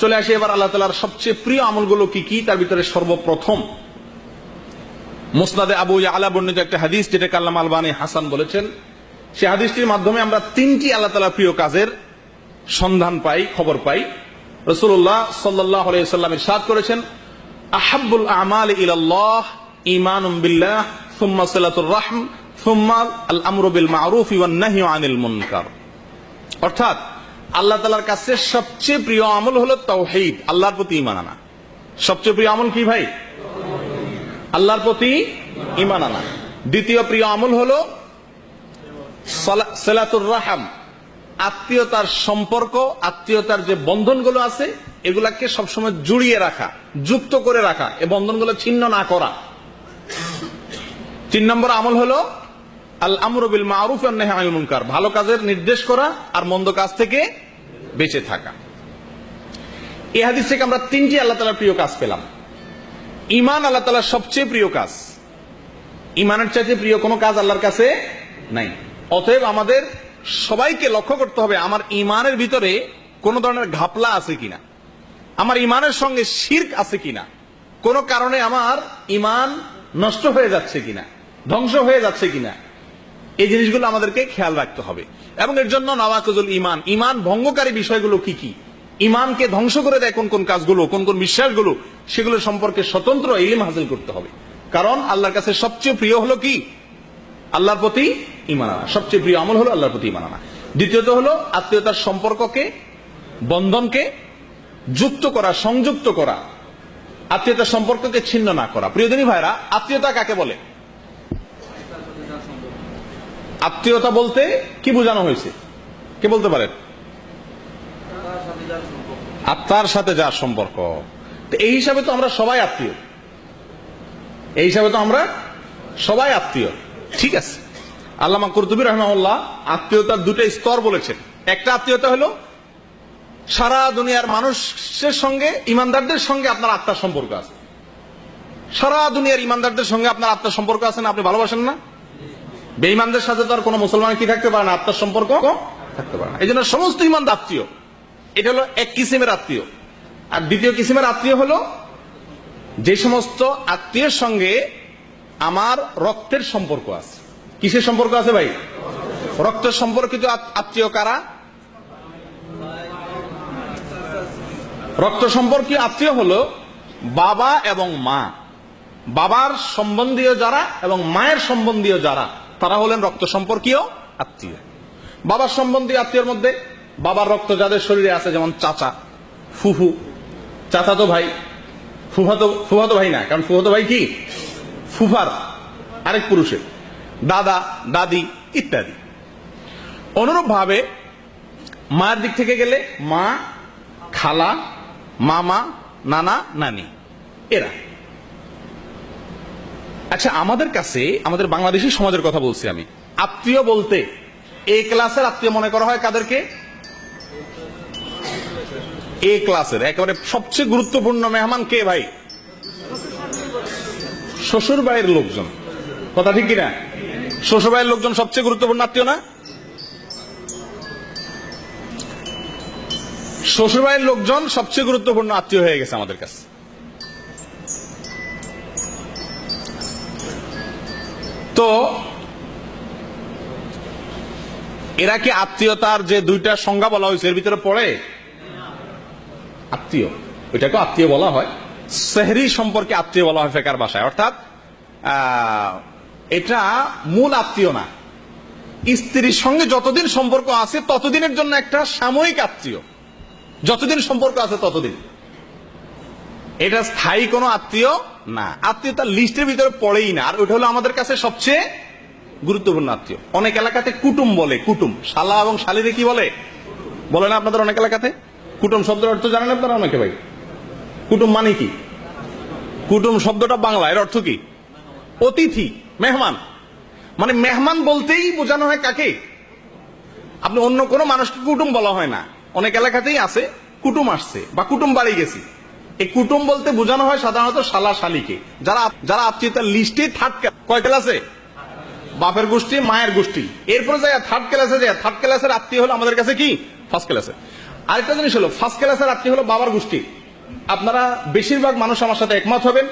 চলে আসি এবার আল্লাহ তালার সবচেয়ে প্রিয় আমলগুলো কি কি? তার ভিতরে সর্বপ্রথম মুসনাদে আবু আলা বর্ণিত একটা হাদিস যেটা কাল্লাম আলবানী হাসান বলেছেন। সে হাদিসটির মাধ্যমে আমরা তিনটি আল্লাহ তালা প্রিয় কাজের সন্ধান পাই, খবর পাই। রসুল্লাহ সাল্লাহ সাল্লামের সাদ করেছেন আহাবুল আমাল ইলাল্লাহ ইমান বিল্লাহ, সুম্মা রাহম আল আমরু বিল মারুফ ওয়ান নাহি আনিল অর্থাৎ আল্লাহ তালার কাছে সবচেয়ে প্রিয় আমল হলো তাওহীদ, আল্লাহর প্রতি ইমান আনা। সবচেয়ে প্রিয় আমল কি ভাই? আল্লাহর প্রতি ইমান আনা। দ্বিতীয় প্রিয় আমল হলো সালা- সালাতুর রাহাম, আত্মীয়তার সম্পর্ক, আত্মীয়তার যে বন্ধনগুলো আছে, এগুলাকে সবসময় জুড়িয়ে রাখা, যুক্ত করে রাখা এই বন্ধনগুলো ছিন্ন না করা। তিন নম্বর আমল হলো আল আমরুবিল মারুফ মুনকার। ভালো কাজের নির্দেশ করা আর মন্দ কাজ থেকে বেঁচে থাকা। এই হাদিস থেকে আমরা তিনটি আল্লাহ তালার প্রিয় কাজ পেলাম। ইমান আল্লাহ তালার সবচেয়ে প্রিয় কাজ। ইমানের চাইতে প্রিয় কোনো কাজ আল্লাহর কাছে নাই। অতএব আমাদের সবাইকে লক্ষ্য করতে হবে, আমার ইমানের ভিতরে কোন ধরনের ঘাপলা আছে কিনা? আমার ইমানের সঙ্গে শির্ক আছে কিনা? কোন কারণে আমার ইমান নষ্ট হয়ে যাচ্ছে কিনা? ধ্বংস হয়ে যাচ্ছে কিনা? এই জিনিসগুলো আমাদেরকে খেয়াল রাখতে হবে। এবং এর জন্য নওয়াকুজুল ইমান ইমান ভঙ্গকারী বিষয়গুলো কি কি? ইমানকে ধ্বংস করে দেয় কোন কোন কাজগুলো, কোন কোন বিশ্বাসগুলো, সেগুলো সম্পর্কে স্বতন্ত্র ইলিম হাসিল করতে হবে। কারণ আল্লাহর কাছে সবচেয়ে প্রিয় হলো কি? আল্লাহর প্রতি ইমান আনা। সবচেয়ে প্রিয় আমল হলো আল্লাহর প্রতি ইমান আনা। দ্বিতীয়ত হলো আত্মীয়তার সম্পর্ককে, বন্ধনকে যুক্ত করা, সংযুক্ত করা। আত্মীয়তার সম্পর্ককে ছিন্ন না করা। প্রিয়দিনী ভাইরা, আত্মীয়তা কাকে বলে? আত্মীয়তা বলতে কি বোঝানো হয়েছে? কে বলতে পারেন আত্মার সাথে যার সম্পর্ক। এই হিসাবে তো আমরা সবাই আত্মীয়। এই হিসাবে তো আমরা সবাই আত্মীয়। ঠিক আছে। আল্লামা কুরতুবি রহমাউল্লাহ আত্মীয়তার দুটো স্তর বলেছেন। একটা আত্মীয়তা হলো সারা দুনিয়ার মানুষের সঙ্গে, ইমানদারদের সঙ্গে আপনার আত্মার সম্পর্ক আছে। সারা দুনিয়ার ইমানদারদের সঙ্গে আপনার আত্মার সম্পর্ক আছে না? আপনি ভালোবাসেন না? বেঈমানদের সাথে তো আর কোনো মুসলমান কি থাকতে পারে না, আত্মার সম্পর্ক থাকতে পারে না। এই জন্য সমস্ত ইমানদার আত্মীয়। এটা হলো এক কিসিমের আত্মীয়। আর দ্বিতীয় কিসিমের আত্মীয় হলো যে সমস্ত আত্মীয়ের সঙ্গে আমার রক্তের সম্পর্ক আছে। কিসের সম্পর্ক আছে ভাই? রক্তের সম্পর্কিত আত- আত্মীয় কারা? রক্ত সম্পর্কীয় আত্মীয় হলো বাবা এবং মা। বাবার সম্বন্ধীয় যারা এবং মায়ের সম্বন্ধীয় যারা। তারা হলেন রক্ত সম্পর্কীয় আত্মীয়। বাবার সম্বন্ধীয় আত্মীয়র মধ্যে বাবার রক্ত যাদের শরীরে আছে, যেমন চাচা, ফুফু। চাচাতো ভাই ফুফাতো ফুফাতো ভাই না, কারণ ফুফাতো ভাই কি? ফুফার, আরেক পুরুষের। দাদা, দাদি ইত্যাদি। অনুরূপ ভাবে মায়ের দিক থেকে গেলে মা, খালা, মামা, নানা, নানি, এরা। আচ্ছা আমাদের কাছে, আমাদের বাংলাদেশি সমাজের কথা বলছি আমি। আত্মীয় বলতে, এ ক্লাসের আত্মীয় মনে করা হয় কাদেরকে? এ ক্লাসের, একেবারে সবচেয়ে গুরুত্বপূর্ণ মেহমান কে ভাই? শ্বশুর বাড়ির লোকজন। কথা ঠিক কিনা? শ্বশুর বাড়ির লোকজন সবচেয়ে গুরুত্বপূর্ণ আত্মীয় না? শ্বশুর বাড়ির লোকজন সবচেয়ে গুরুত্বপূর্ণ আত্মীয় হয়ে গেছে আমাদের কাছে। তো এরা কি আত্মীয়তার যে দুইটা সংজ্ঞা বলা হয়েছে, এর ভিতরে পড়ে? আত্মীয়। ওইটাকে আত্মীয় বলা হয়। সেহরি সম্পর্কে আত্মীয় বলা হয় ফেকার বাসায় অর্থাৎ এটা মূল আত্মীয় না। স্ত্রীর সঙ্গে যতদিন সম্পর্ক আছে, ততদিনের জন্য একটা সাময়িক আত্মীয়। যতদিন সম্পর্ক আছে, ততদিন। এটা স্থায়ী কোনো আত্মীয় না। আত্মীয়তার লিস্টের ভিতরে পড়েই না। আর ওটা হলো আমাদের কাছে সবচেয়ে গুরুত্বপূর্ণ আত্মীয়। অনেক এলাকাতে কুটুম বলে, কুটুম। শালা এবং শালিরে কি বলে? বলে না আপনাদের অনেক এলাকাতে? কুটুম শব্দের অর্থ জানেন আপনারা অনেকে ভাই? কুটুম মানে কি? কুটুম শব্দটা বাংলা, এর অর্থ কি? অতিথি, মেহমান। মানে মেহমান বলতেই বোঝানো হয় কাকে? আপনি অন্য কোনো মানুষকে কুটুম বলা হয় না। অনেক এলাকাতেই আছে, কুটুম আসছে বা কুটুম বাড়ি গেছি। এই কুটুম বলতে বোঝানো হয় সাধারণত শালা শালিকে। যারা যারা আত্মীয়তার লিস্টে থার্ড কয় ক্লাসে বাপের গোষ্ঠী, মায়ের গোষ্ঠী। এরপরে যায় থার্ড ক্লাসে যায় থার্ড ক্লাসের আত্মীয় হলো আমাদের কাছে কি? ফার্স্ট ক্লাসে আরেকটা জিনিস হলো ফার্স্ট ক্লাসের আত্মীয় হলো বাবার গোষ্ঠী। আপনারা বেশিরভাগ মানুষ আমার সাথে একমত হবেন।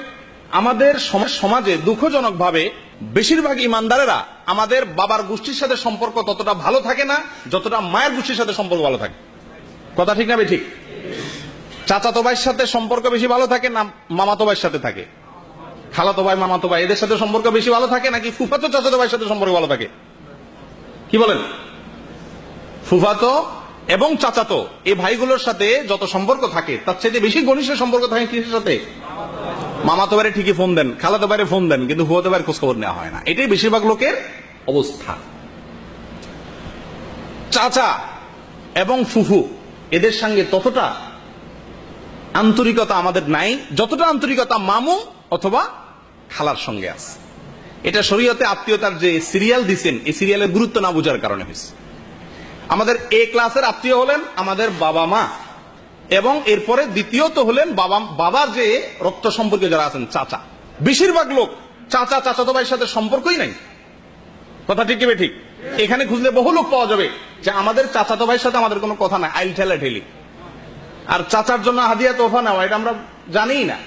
আমাদের সমাজ- সমাজে দুঃখজনক ভাবে বেশিরভাগ ইমানদারেরা আমাদের বাবার গোষ্ঠীর সাথে সম্পর্ক ততটা ভালো থাকে না, যতটা মায়ের গোষ্ঠীর সাথে সম্পর্ক ভালো থাকে। কথা ঠিক না ঠিক? চাচাতো ভাইয়ের সাথে সম্পর্ক বেশি ভালো থাকে না মামাতো ভাইয়ের সাথে থাকে? খালাতো ভাই মামাতো ভাই এদের সাথে সম্পর্ক বেশি ভালো থাকে নাকি ফুফাতো চাচাতো ভাইয়ের সাথে সম্পর্ক ভালো থাকে? কি বলেন? ফুফাতো এবং চাচাতো এই ভাইগুলোর সাথে যত সম্পর্ক থাকে, তার চাইতে বেশি ঘনিষ্ঠ সম্পর্ক থাকে কিসের সাথে? মামাতো বাইরে ঠিকই ফোন দেন খালাতো বাইরে ফোন দেন, কিন্তু ফুয়াতো বাইরে খোঁজখবর নেওয়া হয় না। এটাই বেশিরভাগ লোকের অবস্থা। চাচা এবং ফুফু, এদের সঙ্গে ততটা আন্তরিকতা আমাদের নাই। যতটা আন্তরিকতা মামু অথবা খালার সঙ্গে আছে। এটা শরীয়তে আত্মীয়তার যে সিরিয়াল দিছেন, এই সিরিয়ালের গুরুত্ব না বোঝার কারণে হয়েছে। আমাদের এ ক্লাসের আত্মীয় হলেন আমাদের বাবা মা এবং এরপরে দ্বিতীয়ত হলেন বাবা বাবার যে রক্ত সম্পর্কে যারা আছেন, চাচা। বেশিরভাগ লোক চাচা, চাচাতো ভাইয়ের সাথে সম্পর্কই নাই। কথা ঠিক ঠিক? এখানে খুঁজলে বহু লোক পাওয়া যাবে যে আমাদের চাচাতো ভাইয়ের সাথে আমাদের কোনো কথা নাই। আইল ঠেলা ঠেলি আর চাচার জন্য হাদিয়া তোফা নেওয়া, এটা আমরা জানিই না।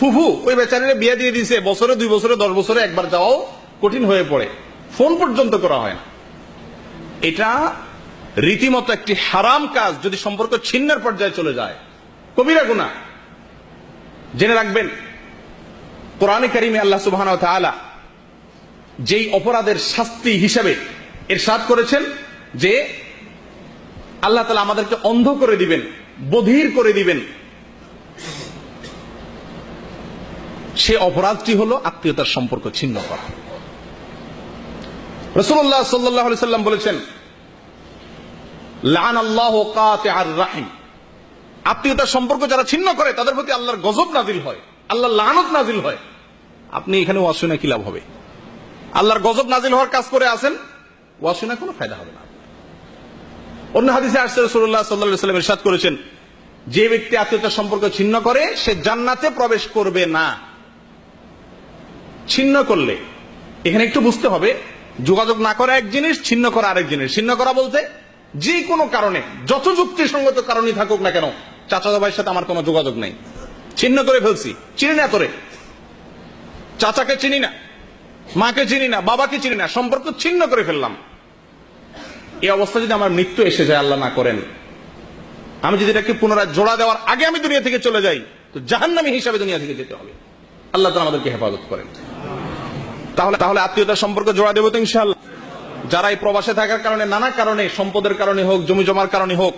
ফুফু, ওই বেচারিরে বিয়ে দিয়ে দিছে, বছরে দুই বছরে, দশ বছরে একবার যাওয়াও কঠিন হয়ে পড়ে। ফোন পর্যন্ত করা হয় না। এটা রীতিমতো একটি হারাম কাজ, যদি সম্পর্ক ছিন্নের পর্যায়ে চলে যায়। কবিরা গুণা জেনে রাখবেন, কোরআনে কারিমে আল্লাহ সুবহান যেই অপরাধের শাস্তি হিসাবে এর সাত করেছেন, যে আল্লাহ তালা আমাদেরকে অন্ধ করে দিবেন। বধির করে দিবেন। সে অপরাধটি হলো আত্মীয়তার সম্পর্ক ছিন্ন করা। রসুল্লাহ সাল্লাহ সাল্লাম বলেছেন লান আল্লাহ রাহিম। আত্মীয়তার সম্পর্ক যারা ছিন্ন করে, তাদের প্রতি আল্লাহর গজব নাজিল হয় আল্লাহ লানত নাজিল হয়। আপনি এখানে ওয়াসুনা কি লাভ হবে? আল্লাহর গজব নাজিল হওয়ার কাজ করে আসেন ওয়াসুনা কোনো ফায়দা হবে না। অন্য হাদিসে আসছে রসুল্লাহ সাল্লাহ সাল্লাম ইরশাদ করেছেন, যে ব্যক্তি আত্মীয়তার সম্পর্ক ছিন্ন করে, সে জান্নাতে প্রবেশ করবে না। ছিন্ন করলে, এখানে একটু বুঝতে হবে, যোগাযোগ না করা এক জিনিস, ছিন্ন করা আরেক জিনিস। ছিন্ন করা বলতে যে কোনো কারণে, যত যুক্তিসঙ্গত কারণই থাকুক না কেন চাচা ভাইয়ের সাথে আমার কোনো যোগাযোগ নেই। ছিন্ন করে ফেলছি, চিনি না তোরে। চাচাকে চিনি না, মাকে চিনি না, বাবাকে চিনি না, সম্পর্ক ছিন্ন করে ফেললাম। এই অবস্থা যদি আমার মৃত্যু এসে যায়, আল্লাহ না করেন, আমি যদি এটাকে পুনরায় জোড়া দেওয়ার আগে আমি দুনিয়া থেকে চলে যাই, তো জাহান্নামী হিসাবে দুনিয়া থেকে যেতে হবে। আল্লাহ তালা আমাদেরকে হেফাজত করেন। তাহলে তাহলে আত্মীয়তার সম্পর্ক জোড়া দেবো তো ইনশাল্লাহ যারা এই প্রবাসে থাকার কারণে, নানা কারণে, সম্পদের কারণে হোক, জমি জমার কারণে হোক,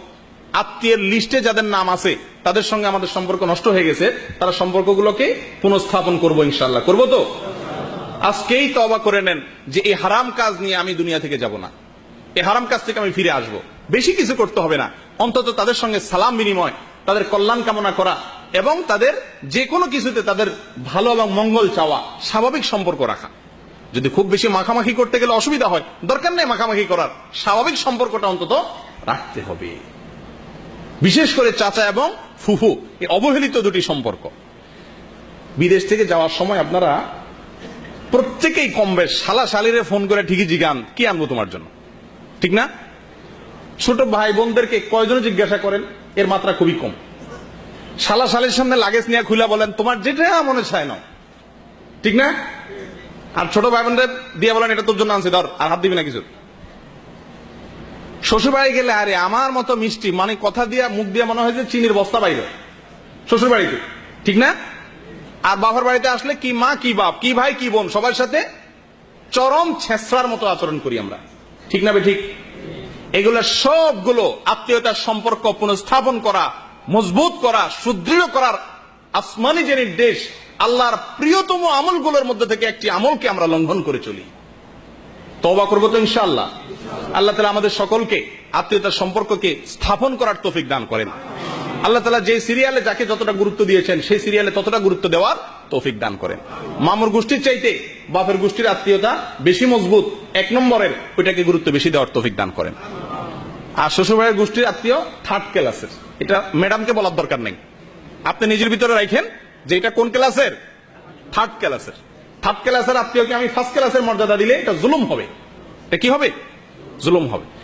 আত্মীয়ের লিস্টে যাদের নাম আছে, তাদের সঙ্গে আমাদের সম্পর্ক নষ্ট হয়ে গেছে, তারা সম্পর্কগুলোকে পুনঃস্থাপন করব ইনশাল্লাহ করব তো? আজকেই তবা করে নেন যে, এই হারাম কাজ নিয়ে আমি দুনিয়া থেকে যাব না। এই হারাম কাজ থেকে আমি ফিরে আসব। বেশি কিছু করতে হবে না। অন্তত তাদের সঙ্গে সালাম বিনিময়, তাদের কল্যাণ কামনা করা এবং তাদের যে কোনো কিছুতে তাদের ভালো এবং মঙ্গল চাওয়া, স্বাভাবিক সম্পর্ক রাখা। যদি খুব বেশি মাখামাখি করতে গেলে অসুবিধা হয়, দরকার নেই মাখামাখি করার। স্বাভাবিক সম্পর্কটা অন্তত রাখতে হবে। বিশেষ করে চাচা এবং ফুফু এই অবহেলিত দুটি সম্পর্ক। বিদেশ থেকে যাওয়ার সময় আপনারা প্রত্যেকেই কম বেশ শালা শালিরে ফোন করে ঠিকই জিগান কি আনব তোমার জন্য? ঠিক না? ছোট ভাই বোনদেরকে কয়জনে জিজ্ঞাসা করেন? এর মাত্রা খুবই কম। শালা শালের সামনে লাগেজ নিয়ে খুলে বলেন, তোমার যেটা মনে চায় না ঠিক না? আর ছোট ভাই বোনদের দিয়ে বলেন, এটা তোর জন্য আনছি, ধর, আর হাত দিবি না কিছু। শ্বশুর বাড়ি গেলে, আরে, আমার মতো মিষ্টি মানে কথা দিয়া, মুখ দিয়ে মনে হয় যে চিনির বস্তা বাইরে। শ্বশুর বাড়িতে ঠিক না? আর বাবার বাড়িতে আসলে কি মা, কি বাপ, কি ভাই, কি বোন, সবার সাথে চরম ছেঁচড়ার মতো আচরণ করি আমরা। ঠিক না ঠিক? এগুলো সবগুলো আত্মীয়তার সম্পর্ক পুনঃস্থাপন করা, মজবুত করা, সুদৃঢ় করার আসমানি যে নির্দেশ, আল্লাহর প্রিয়তম আমলগুলোর মধ্যে থেকে একটি আমলকে আমরা লঙ্ঘন করে চলি। তবা করব তো ইনশাআল্লাহ। আল্লাহ তালা আমাদের সকলকে আত্মীয়তার সম্পর্ককে স্থাপন করার তৌফিক দান করেন। আল্লাহ তালা যে সিরিয়ালে যাকে যতটা গুরুত্ব দিয়েছেন, সেই সিরিয়ালে ততটা গুরুত্ব দেওয়ার তৌফিক দান করেন। মামুর গোষ্ঠীর চাইতে বাপের গোষ্ঠীর আত্মীয়তা বেশি মজবুত, এক নম্বরের ওইটাকে গুরুত্ব বেশি দেওয়ার তৌফিক দান করেন। আর শ্বশুরবাড়ির গোষ্ঠীর আত্মীয় থার্ড ক্লাসের। এটা ম্যাডামকে বলার দরকার নেই। আপনি নিজের ভিতরে রাখেন যে এটা কোন ক্লাসের? থার্ড ক্লাসের। থার্ড ক্লাসের আত্মীয়কে আমি ফার্স্ট ক্লাসের মর্যাদা দিলে এটা জুলুম হবে। এটা কি হবে? জুলুম হবে।